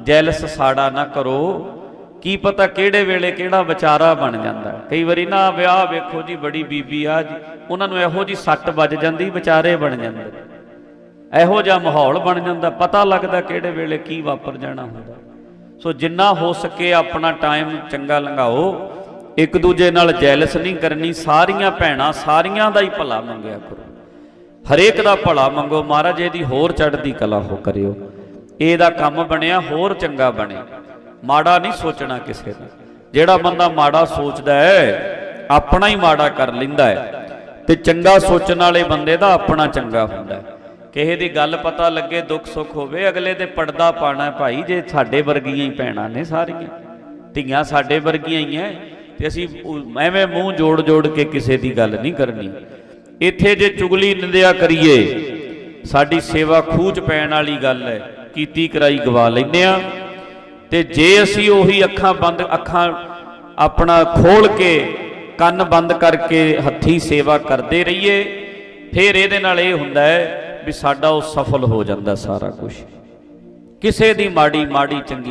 Jealous ਸਾੜਾ ਨਾ ਕਰੋ। ਕੀ ਪਤਾ ਕਿਹੜੇ ਵੇਲੇ ਕਿਹੜਾ ਵਿਚਾਰਾ ਬਣ ਜਾਂਦਾ। ਕਈ ਵਾਰੀ ਨਾ ਵਿਆਹ ਵੇਖੋ ਜੀ, ਬੜੀ ਬੀਬੀ ਆ ਜੀ, ਉਹਨਾਂ ਨੂੰ ਇਹੋ ਜੀ ਸੱਟ ਵੱਜ ਜਾਂਦੀ, ਵਿਚਾਰੇ ਬਣ ਜਾਂਦੇ। ਇਹੋ ਜਿਹਾ ਮਾਹੌਲ ਬਣ ਜਾਂਦਾ, ਪਤਾ ਲੱਗਦਾ ਕਿਹੜੇ ਵੇਲੇ ਕੀ ਵਾਪਰ ਜਾਣਾ ਹੁੰਦਾ। ਸੋ ਜਿੰਨਾ ਹੋ ਸਕੇ ਆਪਣਾ ਟਾਈਮ ਚੰਗਾ ਲੰਘਾਓ। ਇੱਕ ਦੂਜੇ ਨਾਲ ਜੈਲਸ ਨਹੀਂ ਕਰਨੀ, ਸਾਰੀਆਂ ਭੈਣਾਂ ਸਾਰੀਆਂ ਦਾ ਹੀ ਭਲਾ ਮੰਗਿਆ ਕਰੋ। ਹਰੇਕ ਦਾ ਭਲਾ ਮੰਗੋ, ਮਹਾਰਾਜ ਇਹਦੀ ਹੋਰ ਚੜ੍ਹਦੀ ਕਲਾ ਹੋ ਕਰਿਓ। ਇਹਦਾ ਕੰਮ ਬਣਿਆ, ਹੋਰ ਚੰਗਾ ਬਣੇ। ਮਾੜਾ ਨਹੀਂ ਸੋਚਣਾ ਕਿਸੇ ਦਾ। ਜਿਹੜਾ ਬੰਦਾ ਮਾੜਾ ਸੋਚਦਾ ਹੈ, ਆਪਣਾ ਹੀ ਮਾੜਾ ਕਰ ਲੈਂਦਾ ਹੈ। ਤੇ ਚੰਗਾ ਸੋਚਣ ਵਾਲੇ ਬੰਦੇ ਦਾ ਆਪਣਾ ਚੰਗਾ ਹੁੰਦਾ ਹੈ। ਕਿਸੇ ਦੀ ਗੱਲ ਪਤਾ ਲੱਗੇ, ਦੁੱਖ ਸੁੱਖ ਹੋਵੇ, ਅਗਲੇ ਦੇ ਪਰਦਾ ਪਾਣਾ ਭਾਈ, ਜੇ ਸਾਡੇ ਵਰਗੀਆਂ ਹੀ ਭੈਣਾਂ ਨੇ ਸਾਰੀਆਂ। ਧੀਆਂ ਸਾਡੇ ਵਰਗੀਆਂ ਹੀ ਐ। ਤੇ ਅਸੀਂ ਐਵੇਂ ਮੂੰਹ ਜੋੜ ਜੋੜ ਕੇ ਕਿਸੇ ਦੀ ਗੱਲ ਨਹੀਂ ਕਰਨੀ। ਇੱਥੇ ਜੇ ਚੁਗਲੀ ਨਿੰਦਿਆ ਕਰੀਏ, ਸਾਡੀ ਸੇਵਾ ਖੂਚ ਪੈਣ ਵਾਲੀ ਗੱਲ ਹੈ ਕੀਤੀ ਕਰਾਈ ਗਵਾ ਲੈਂਦੇ ਆ ਤੇ ਜੇ ਅਸੀਂ ਉਹੀ ਅੱਖਾਂ ਬੰਦ, ਅੱਖਾਂ ਆਪਣਾ ਖੋਲ ਕੇ, ਕੰਨ ਬੰਦ ਕਰਕੇ ਹੱਥੀ ਸੇਵਾ ਕਰਦੇ ਰਹੀਏ, ਫਿਰ ਇਹਦੇ ਨਾਲ ਇਹ ਹੁੰਦਾ ਹੈ ਵੀ ਸਾਡਾ ਉਹ ਸਫਲ ਹੋ ਜਾਂਦਾ ਸਾਰਾ ਕੁਝ ਕਿਸੇ ਦੀ ਮਾੜੀ ਮਾੜੀ ਚੰਗੀ